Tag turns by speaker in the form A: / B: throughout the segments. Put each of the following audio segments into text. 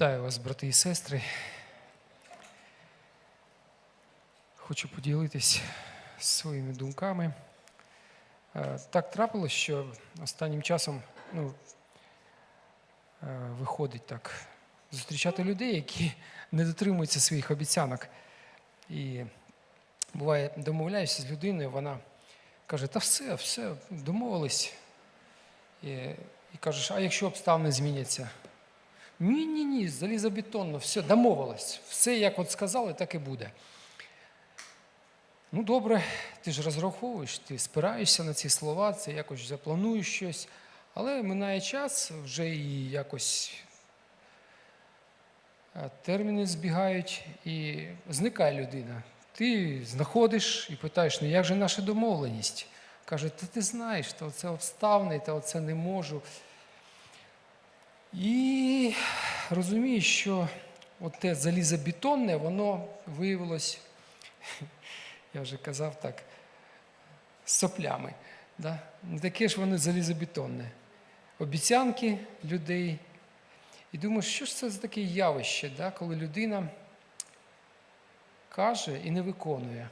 A: Вітаю вас, брати і сестри. Хочу поділитись своїми думками. Е, Так трапилось, що останнім часом ну, е, виходить так зустрічати людей, які не дотримуються своїх обіцянок. І буває, домовляюся з людиною, вона каже, та все, все, домовились. І, і кажеш, а якщо обставини зміняться? Ні, ні, залізобетонно, все, домовились. Все, як от сказали, так і буде. Ну, добре, ти ж розраховуєш, ти спираєшся на ці слова, це якось заплануєш щось, але минає час, вже і якось е, терміни збігають, і зникає людина. Ти знаходиш і питаєш, ну як же наша домовленість? Каже, та ти знаєш, то це обставини, та це не можу. І розумієш, що от те залізобетонне, воно виявилось, я вже казав так, з соплями. Да? Не таке ж воно залізобетонне. Обіцянки людей. І думаю, що ж це за таке явище, да? коли людина каже і не виконує.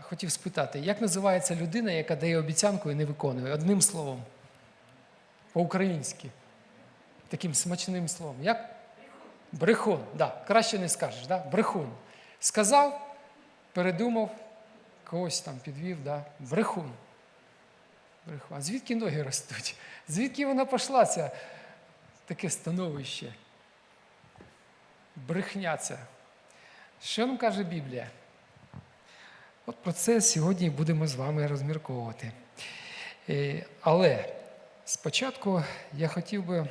A: Хотів спитати, як називається людина, яка дає обіцянку і не виконує? Одним словом. По-українськи. Таким смачним словом. Як? Брехун. Да. Краще не скажеш. Да? Брехун. Сказав, передумав, когось там підвів, да? брехун. Брехун. Звідки ноги ростуть? Звідки вона пішла, ця таке становище? Брехня ця. Що нам каже Біблія? От про це сьогодні будемо з вами розмірковувати. Е, Але спочатку я хотів би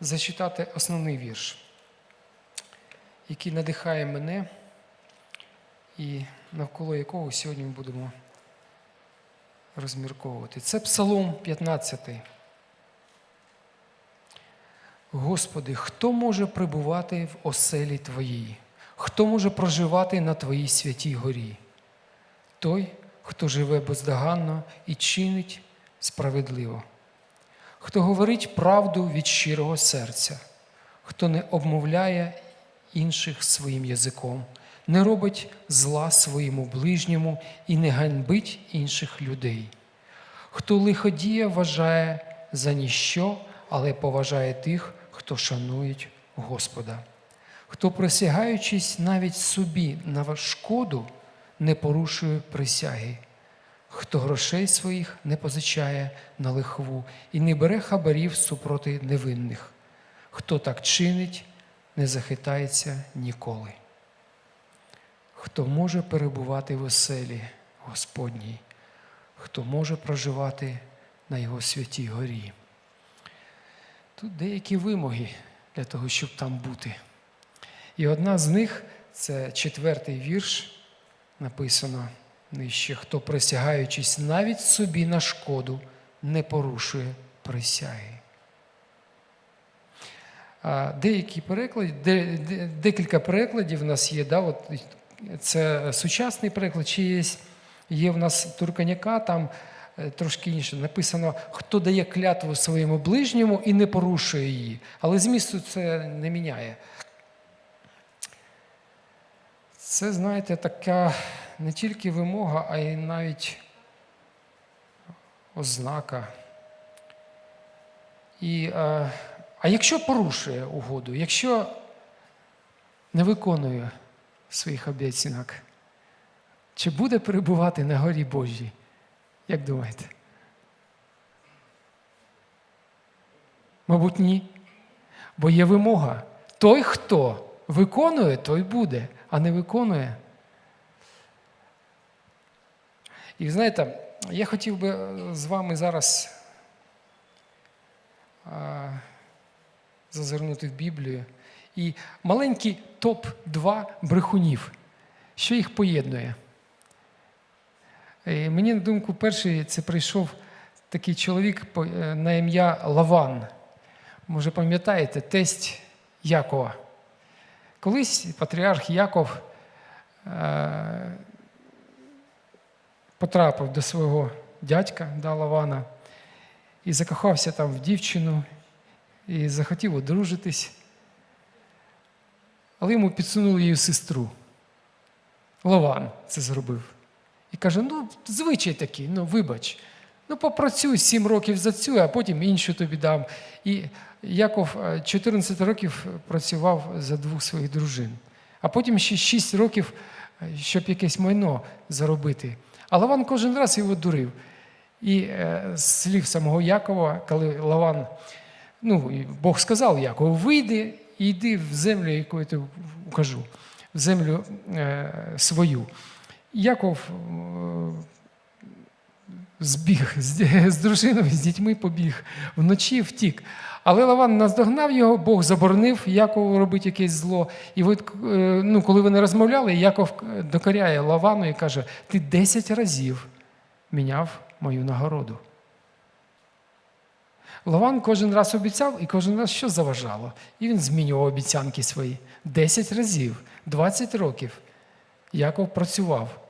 A: зачитати основний вірш, який надихає мене і навколо якого сьогодні ми будемо розмірковувати. Це Псалом 15. Господи, хто може прибувати в оселі Твоїй? Хто може проживати на Твоїй святій горі? Той, хто живе бездоганно і чинить справедливо, хто говорить правду від щирого серця, хто не обмовляє інших своїм язиком, не робить зла своєму ближньому і не ганьбить інших людей, хто лиходія вважає за ніщо, але поважає тих, хто шанують Господа, хто, присягаючись навіть собі на шкоду, не порушує присяги, хто грошей своїх не позичає на лихву і не бере хабарів супроти невинних, хто так чинить, не захитається ніколи. Хто може перебувати в оселі Господній, хто може проживати на Його святій горі. Тут деякі вимоги для того, щоб там бути. І одна з них це четвертий вірш, написано нижче, хто присягаючись навіть собі на шкоду, не порушує присяги. Деякі переклади, де, де, декілька перекладів в нас є. Да, от Це сучасний переклад, чи є, є в нас Турканяка, там е, трошки інше. Написано, хто дає клятву своєму ближньому і не порушує її. Але змісту це не міняє. Це, знаєте, така не тільки вимога, а й навіть ознака. І, а, а якщо порушує угоду, якщо не виконує своїх обіцянок, чи буде перебувати на горі Божій? Як думаєте? Мабуть, ні. Бо є вимога. Той, хто виконує, той буде, а не виконує. І знаєте, я хотів би з вами зараз а, зазирнути в Біблію. І маленький топ-2 брехунів, що їх поєднує. І мені на думку, перший це прийшов такий чоловік е, на ім'я Лаван. Може, пам'ятаєте, тесть Якова. Колись патріарх Яков е, потрапив до свого дядька да, Лавана. і закохався там в дівчину, і захотів одружитись. Але йому підсунули її сестру. Лаван це зробив. І каже: ну, звичай такий, ну вибач. Ну, попрацюй сім років за цю, а потім іншу тобі дам. І Яков е, 14 років працював за двох своїх дружин, а потім ще 6 років, е, щоб якесь майно заробити. А Лаван кожен раз його дурив. І е, з слів самого Якова, коли Лаван, ну, Бог сказав Якову, вийди і йди в землю, яку я тобі укажу, в землю е, свою. Яков е, збіг з, з дружиною, з дітьми побіг, вночі втік. Але Лаван наздогнав його, Бог заборонив Якову робити якесь зло. І от, е, ну, коли вони розмовляли, Яков докоряє Лавану і каже: ти 10 разів міняв мою нагороду. Лаван кожен раз обіцяв і кожен раз що заважало. І він змінював обіцянки свої. 10 разів, 20 років. Яков працював.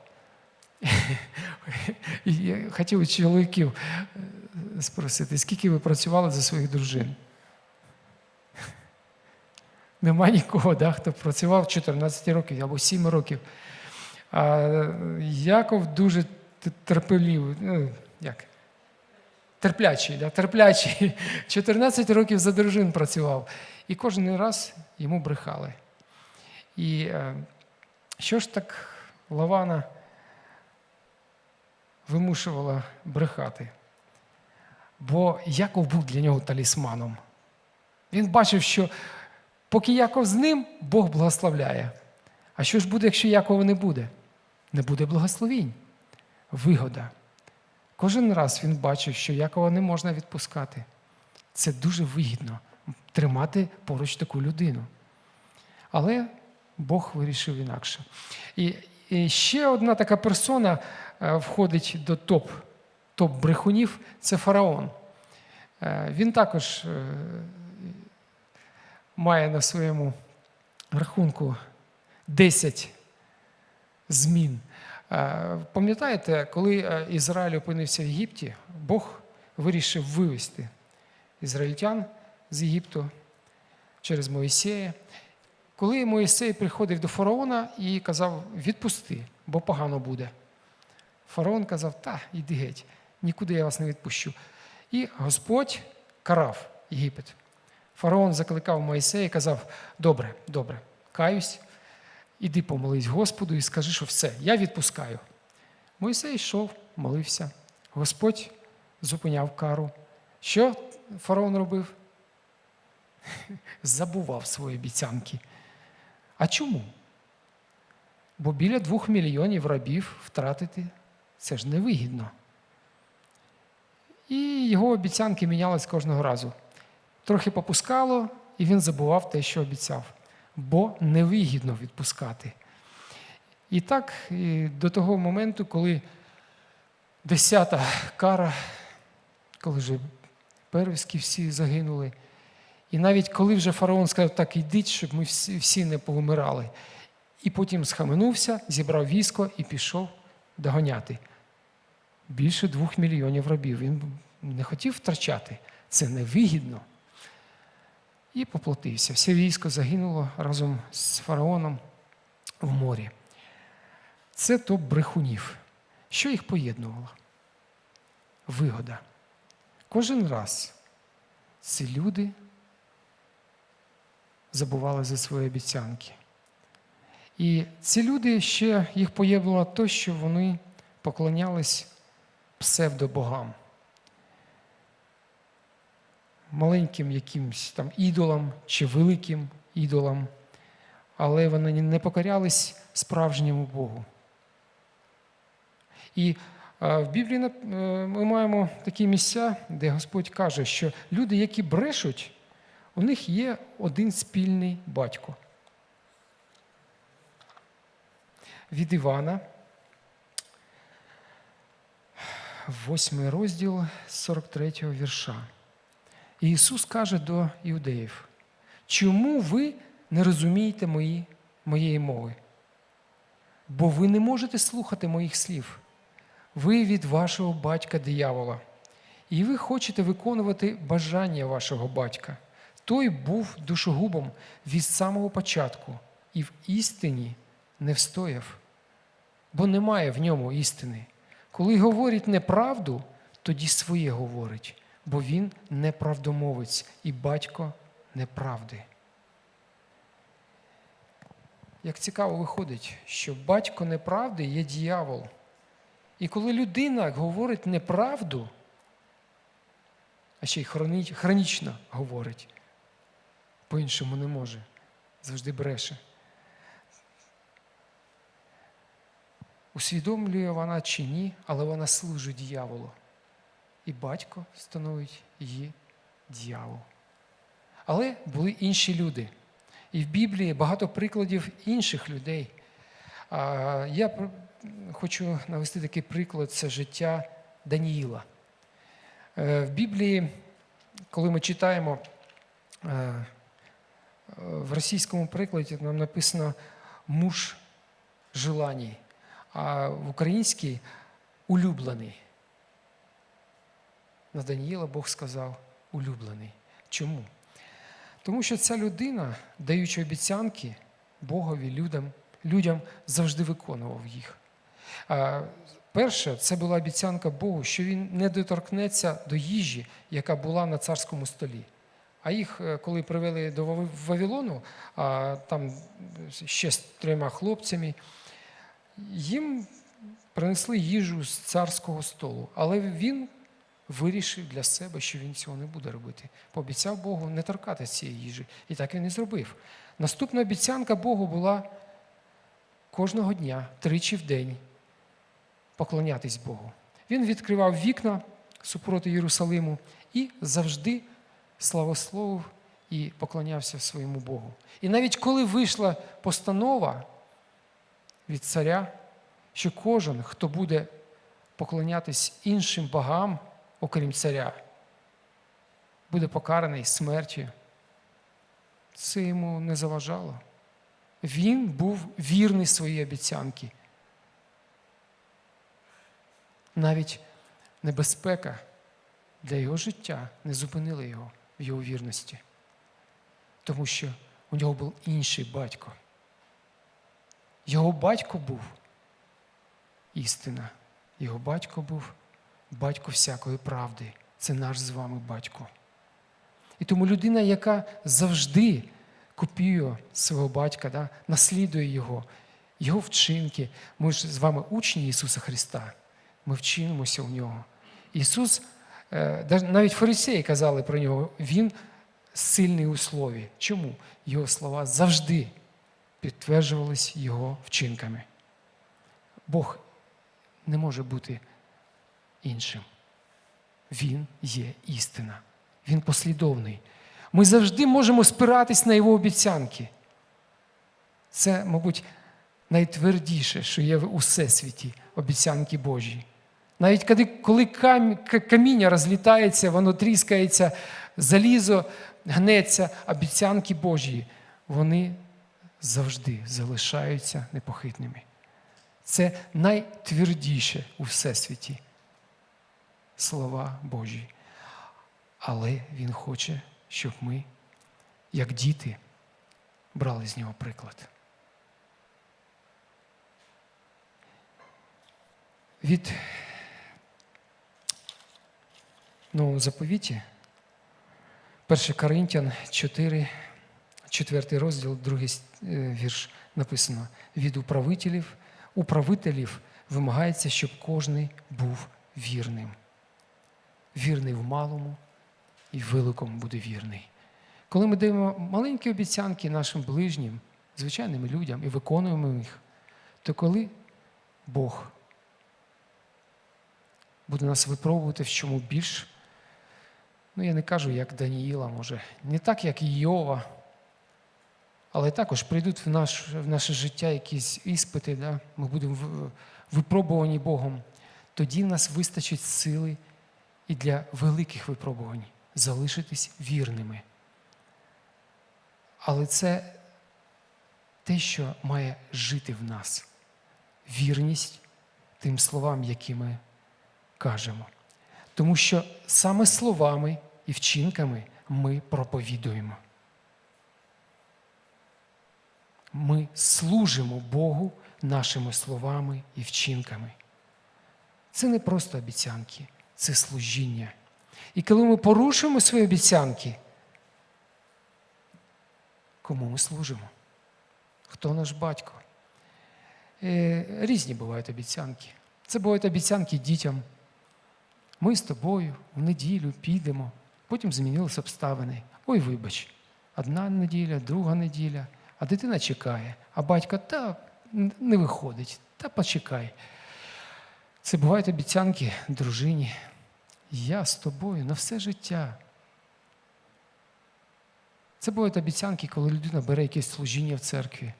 A: Я хотів у чоловіків е, спросити, скільки ви працювали за своїх дружин? Нема нікого, да, хто працював 14 років або 7 років. А Яков дуже т- терпеливий, ну, як? терплячий, да, терплячий. 14 років за дружин працював. І кожен раз йому брехали. І е, що ж так Лавана вимушувала брехати? Бо Яков був для нього талісманом. Він бачив, що поки Яков з ним, Бог благословляє. А що ж буде, якщо Якова не буде? Не буде благословінь, вигода. Кожен раз він бачив, що Якова не можна відпускати. Це дуже вигідно тримати поруч таку людину. Але Бог вирішив інакше. І, ще одна така персона входить до топ, топ брехунів це фараон. Е, Він також е, має на своєму рахунку 10 змін. Е, Пам'ятаєте, коли е, Ізраїль опинився в Єгипті, Бог вирішив вивести ізраїльтян з Єгипту через Моїсея. Коли Моїсей приходив до фараона і казав, відпусти, бо погано буде. Фараон казав, та, іди геть, нікуди я вас не відпущу. І Господь карав Єгипет. Фараон закликав Моїсея і казав: Добре, добре, каюсь, іди помолись Господу і скажи, що все, я відпускаю. Моїсей йшов, молився. Господь зупиняв кару. Що фараон робив? Забував свої обіцянки. А чому? Бо біля двох мільйонів рабів втратити це ж невигідно. І його обіцянки мінялись кожного разу. Трохи попускало, і він забував те, що обіцяв, бо невигідно відпускати. І так і до того моменту, коли десята кара, коли вже первістки всі загинули, і навіть коли вже фараон сказав, так йдіть, щоб ми всі, не повмирали. І потім схаменувся, зібрав військо і пішов доганяти. Більше двох мільйонів рабів. Він не хотів втрачати. Це невигідно. І поплатився. Все військо загинуло разом з фараоном в морі. Це топ брехунів. Що їх поєднувало? Вигода. Кожен раз ці люди забували за свої обіцянки. І ці люди ще їх поєднувало те, що вони поклонялись псевдобогам, маленьким якимсь там ідолам чи великим ідолам, але вони не покорялись справжньому Богу. І в Біблії е, ми маємо такі місця, де Господь каже, що люди, які брешуть, у них є один спільний батько. Від Івана, 8 розділ 43 вірша. І Ісус каже до іудеїв: чому ви не розумієте мої, моєї мови? Бо ви не можете слухати моїх слів. Ви від вашого батька диявола, і ви хочете виконувати бажання вашого батька. Той був душогубом від самого початку і в істині не встояв, бо немає в ньому істини. Коли говорить неправду, тоді своє говорить, бо він неправдомовець і батько неправди. Як цікаво виходить, що батько неправди є діявол. І коли людина говорить неправду, а ще й хроні- хронічно говорить, по-іншому не може, завжди бреше. Усвідомлює вона чи ні, але вона служить дьяволу. І батько становить її дьявол. Але були інші люди. І в Біблії багато прикладів інших людей. Я хочу навести такий приклад це життя Даніїла. Е, В Біблії, коли ми читаємо е, в російському прикладі, нам написано муж желаній, а в українській улюблений. На Даніїла Бог сказав улюблений. Чому? Тому що ця людина, даючи обіцянки Богові, людям, людям завжди виконував їх. Перше, це була обіцянка Богу, що він не доторкнеться до їжі, яка була на царському столі. А їх, е, коли привели до Вави- Вавилону, там ще з трьома хлопцями, їм принесли їжу з царського столу. Але він вирішив для себе, що він цього не буде робити. Пообіцяв Богу не торкати цієї їжі. І так він і зробив. Наступна обіцянка Богу була кожного дня, тричі в день, поклонятись Богу. Він відкривав вікна супроти Єрусалиму і завжди славословив і поклонявся своєму Богу. І навіть коли вийшла постанова від царя, що кожен, хто буде поклонятись іншим богам, окрім царя, буде покараний смертю. Це йому не заважало. Він був вірний своїй обіцянки. Навіть небезпека для його життя не зупинила його в його вірності, тому що у нього був інший батько. Його батько був істина. Його батько був батько всякої правди. Це наш з вами батько. І тому людина, яка завжди копіює свого батька, да, наслідує його, його вчинки. Ми ж з вами учні Ісуса Христа. Ми вчимося у нього. Ісус, е, навіть фарисеї казали про нього, Він сильний у слові. Чому? Його слова завжди підтверджувались Його вчинками. Бог не може бути іншим. Він є істина. Він послідовний. Ми завжди можемо спиратись на його обіцянки. Це, мабуть, найтвердіше, що є в усесвіті обіцянки Божі. Навіть коли, коли кам- каміння розлітається, воно тріскається, залізо гнеться, обіцянки Божі, вони завжди залишаються непохитними. Це найтвердіше у всесвіті слова Божі. Але Він хоче, щоб ми, як діти, брали з нього приклад. Від Нового заповіті, 1 Коринтян 4, 4 розділ, другий е, вірш написано: від управителів, управителів вимагається, щоб кожний був вірним. Вірний в малому і в великому буде вірний. Коли ми даємо маленькі обіцянки нашим ближнім, звичайним людям і виконуємо їх, то коли Бог буде нас випробувати в чому більш, ну я не кажу, як Даніїла, може, не так, як Йова, але також прийдуть в, наш, в наше життя якісь іспити, да? ми будемо випробувані Богом, тоді в нас вистачить сили і для великих випробувань залишитись вірними. Але це те, що має жити в нас. Вірність тим словам, які ми кажемо. Тому що саме словами і вчинками ми проповідуємо. Ми служимо Богу нашими словами і вчинками. Це не просто обіцянки, це служіння. І коли ми порушуємо свої обіцянки, кому ми служимо? Хто наш батько? Е, різні бувають обіцянки. Це бувають обіцянки дітям. Ми з тобою в неділю підемо, потім змінилися обставини. Ой, вибач, одна неділя, друга неділя, а дитина чекає, а батько та не виходить, та почекай. Це бувають обіцянки дружині. Я з тобою на все життя. Це бувають обіцянки, коли людина бере якесь служіння в церкві.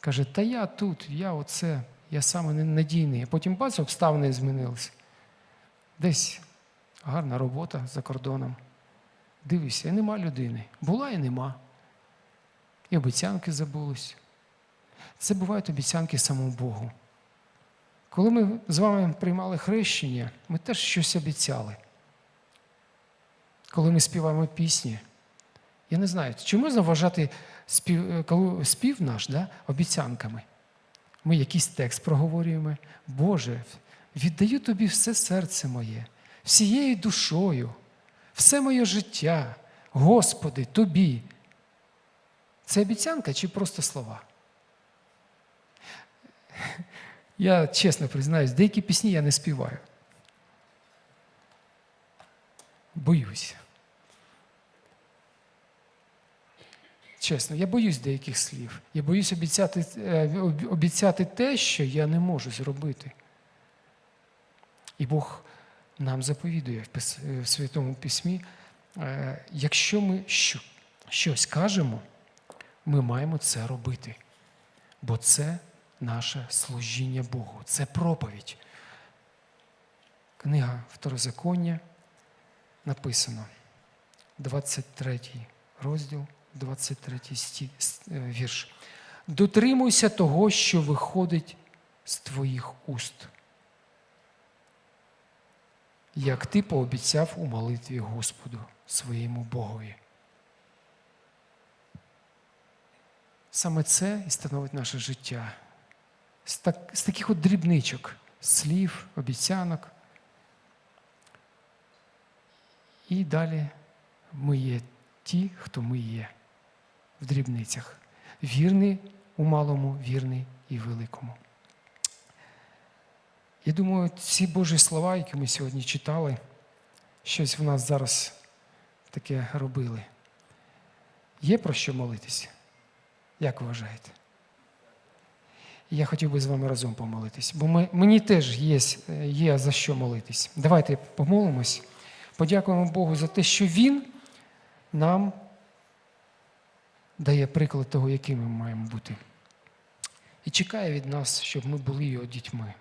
A: Каже, та я тут, я оце, я саме ненадійний. А потім бац, обставини змінилися. Десь гарна робота за кордоном. Дивишся, і нема людини. Була і нема. І обіцянки забулись. Це бувають обіцянки самому Богу. Коли ми з вами приймали хрещення, ми теж щось обіцяли. Коли ми співаємо пісні, я не знаю, чи можна вважати спів, спів наш да, обіцянками? Ми якийсь текст проговорюємо. Боже, віддаю тобі все серце моє, всією душою, все моє життя, Господи, тобі. Це обіцянка чи просто слова? Я чесно признаюсь, деякі пісні я не співаю. Боюсь. Чесно, я боюсь деяких слів. Я боюсь обіцяти, е, обіцяти те, що я не можу зробити. І Бог нам заповідує в е, Святому Письмі, е, якщо ми щось кажемо, ми маємо це робити. Бо це наше служіння Богу, це проповідь. Книга Второзаконня написано, 23 розділ, 23 сті- е, вірш. Дотримуйся того, що виходить з твоїх уст, як ти пообіцяв у молитві Господу своєму Богові. Саме це і становить наше життя. З, так, з таких от дрібничок, слів, обіцянок. І далі ми є ті, хто ми є в дрібницях. Вірний у малому, вірний і великому. Я думаю, ці Божі слова, які ми сьогодні читали, щось в нас зараз таке робили. Є про що молитися? Як вважаєте? Я хотів би з вами разом помолитись, бо ми, мені теж є, є за що молитись. Давайте помолимось, подякуємо Богу за те, що Він нам дає приклад того, якими ми маємо бути. І чекає від нас, щоб ми були його дітьми.